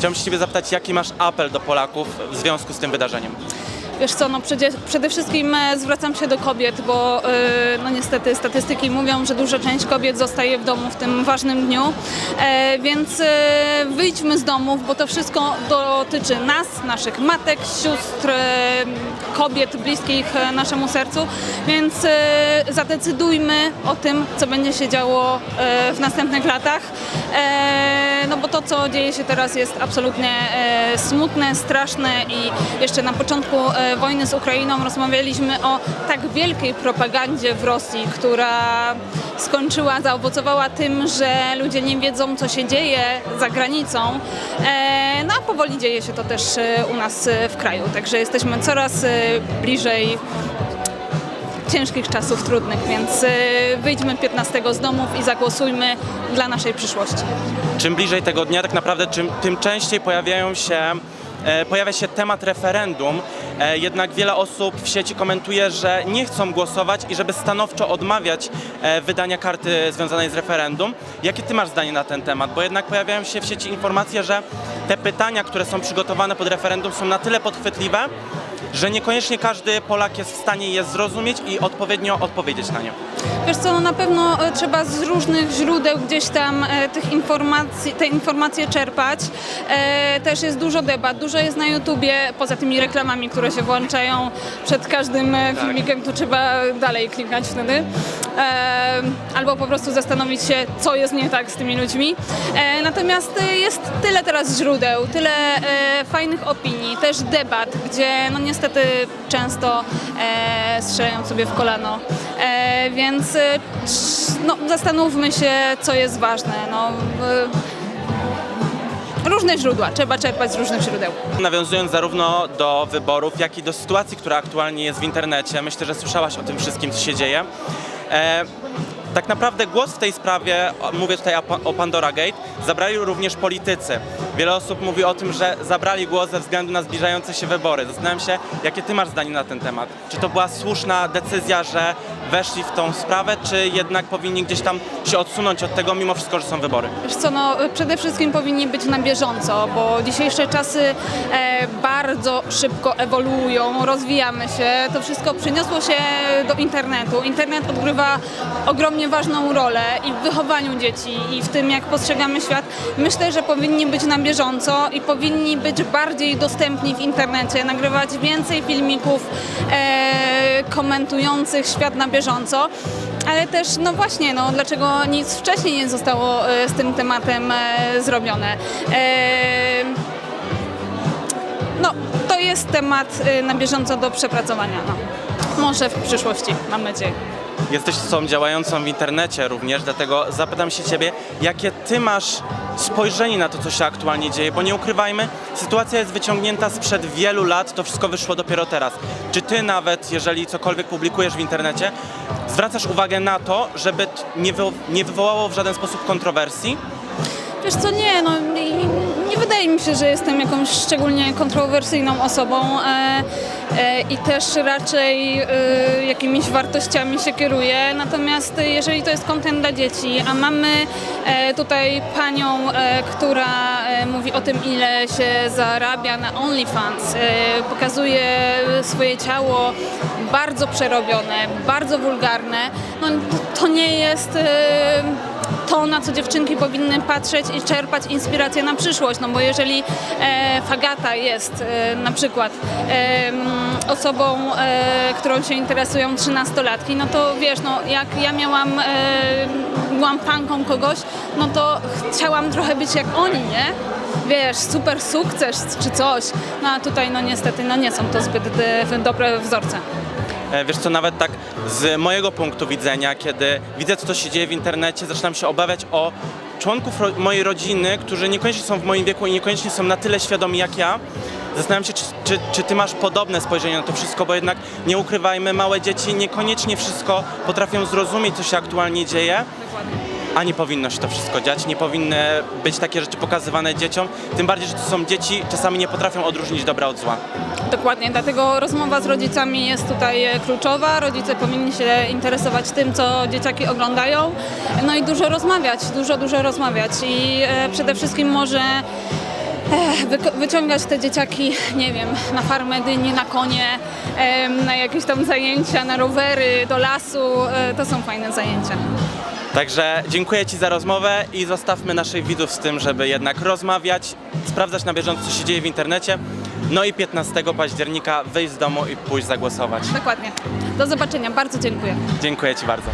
Chciałbym się Ciebie zapytać, jaki masz apel do Polaków w związku z tym wydarzeniem? Wiesz co, no przede, przede wszystkim e, zwracam się do kobiet, bo e, no niestety statystyki mówią, że duża część kobiet zostaje w domu w tym ważnym dniu, e, więc wyjdźmy z domów, bo to wszystko dotyczy nas, naszych matek, sióstr, kobiet bliskich naszemu sercu, więc zadecydujmy o tym, co będzie się działo w następnych latach, no bo to, co dzieje się teraz jest absolutnie e, smutne, straszne i jeszcze na początku e, wojny z Ukrainą rozmawialiśmy o tak wielkiej propagandzie w Rosji, która skończyła, zaowocowała tym, że ludzie nie wiedzą, co się dzieje za granicą. E, no a powoli dzieje się to też u nas w kraju, także jesteśmy coraz bliżej ciężkich czasów, trudnych, więc e, wyjdźmy 15 z domów i zagłosujmy dla naszej przyszłości. Czym bliżej tego dnia, tak naprawdę czym, tym częściej pojawiają się, e, pojawia się temat referendum. E, jednak wiele osób w sieci komentuje, że nie chcą głosować i żeby stanowczo odmawiać e, wydania karty związanej z referendum. Jakie ty masz zdanie na ten temat? Bo jednak pojawiają się w sieci informacje, że te pytania, które są przygotowane pod referendum są na tyle podchwytliwe, że niekoniecznie każdy Polak jest w stanie je zrozumieć i odpowiednio odpowiedzieć na nie. Wiesz co, no na pewno e, trzeba z różnych źródeł gdzieś tam e, tych informacji, te informacje czerpać. E, też jest dużo debat, dużo jest na YouTubie, poza tymi reklamami, które się włączają przed każdym e, filmikiem, tu trzeba dalej klikać wtedy. Albo po prostu zastanowić się, co jest nie tak z tymi ludźmi. E, natomiast e, jest tyle teraz źródeł, tyle e, fajnych opinii, też debat, gdzie no niestety często strzelają sobie w kolano. Więc no, zastanówmy się, co jest ważne. No, różne źródła, trzeba czerpać z różnych źródeł. Nawiązując zarówno do wyborów, jak i do sytuacji, która aktualnie jest w internecie, myślę, że słyszałaś o tym wszystkim, co się dzieje. E, tak naprawdę głos w tej sprawie, mówię tutaj o Pandora Gate, zabrali również politycy. Wiele osób mówi o tym, że zabrali głos ze względu na zbliżające się wybory. Zastanawiam się, jakie ty masz zdanie na ten temat? Czy to była słuszna decyzja, że weszli w tą sprawę, czy jednak powinni gdzieś tam się odsunąć od tego, mimo wszystko, że są wybory? Wiesz co, no, przede wszystkim powinni być na bieżąco, bo dzisiejsze czasy e, bardzo szybko ewoluują, rozwijamy się. To wszystko przyniosło się do internetu. Internet odgrywa ogromnie ważną rolę i w wychowaniu dzieci, i w tym, jak postrzegamy świat. Myślę, że powinni być na bieżąco i powinni być bardziej dostępni w internecie, nagrywać więcej filmików e, komentujących świat na bieżąco. Ale też, no właśnie, no dlaczego nic wcześniej nie zostało e, z tym tematem e, zrobione? E, no, to jest temat e, na bieżąco do przepracowania. No. Może w przyszłości, mam nadzieję. Jesteś osobą działającą w internecie również, dlatego zapytam się Ciebie, jakie Ty masz spojrzenie na to, co się aktualnie dzieje, bo nie ukrywajmy, sytuacja jest wyciągnięta sprzed wielu lat, to wszystko wyszło dopiero teraz. Czy Ty nawet, jeżeli cokolwiek publikujesz w internecie, zwracasz uwagę na to, żeby nie, nie wywołało w żaden sposób kontrowersji? Wiesz co, nie, no mi się, że jestem jakąś szczególnie kontrowersyjną osobą e, e, i też raczej e, jakimiś wartościami się kieruję. Natomiast jeżeli to jest kontent dla dzieci, a mamy tutaj panią, która mówi o tym, ile się zarabia na OnlyFans, pokazuje swoje ciało bardzo przerobione, bardzo wulgarne, no to nie jest... Na co dziewczynki powinny patrzeć i czerpać inspirację na przyszłość, no bo jeżeli e, Fagata jest e, na przykład e, osobą, e, którą się interesują trzynastolatki, no to wiesz, no jak ja miałam, e, byłam fanką kogoś, no to chciałam trochę być jak oni, nie? Wiesz, super sukces czy coś, no a tutaj no niestety no nie są to zbyt e, dobre wzorce. E, Wiesz co, nawet tak z mojego punktu widzenia, kiedy widzę, co się dzieje w internecie, zaczynam się obawiać o członków ro mojej rodziny, którzy niekoniecznie są w moim wieku i niekoniecznie są na tyle świadomi jak ja. Zastanawiam się, czy, czy, czy ty masz podobne spojrzenie na to wszystko, bo jednak nie ukrywajmy, małe dzieci niekoniecznie wszystko potrafią zrozumieć, co się aktualnie dzieje. A nie powinno się to wszystko dziać, nie powinny być takie rzeczy pokazywane dzieciom, tym bardziej, że to są dzieci, czasami nie potrafią odróżnić dobra od zła. Dokładnie, dlatego rozmowa z rodzicami jest tutaj kluczowa. Rodzice powinni się interesować tym, co dzieciaki oglądają, no i dużo rozmawiać, dużo, dużo rozmawiać i e, przede wszystkim może wyciągać te dzieciaki, nie wiem, na farmę dyni, na konie, na jakieś tam zajęcia, na rowery, do lasu. E, to są fajne zajęcia. Także dziękuję Ci za rozmowę i zostawmy naszych widzów z tym, żeby jednak rozmawiać, sprawdzać na bieżąco, co się dzieje w internecie. No i 15 października wyjść z domu i pójść zagłosować. Dokładnie. Do zobaczenia. Bardzo dziękuję. Dziękuję Ci bardzo.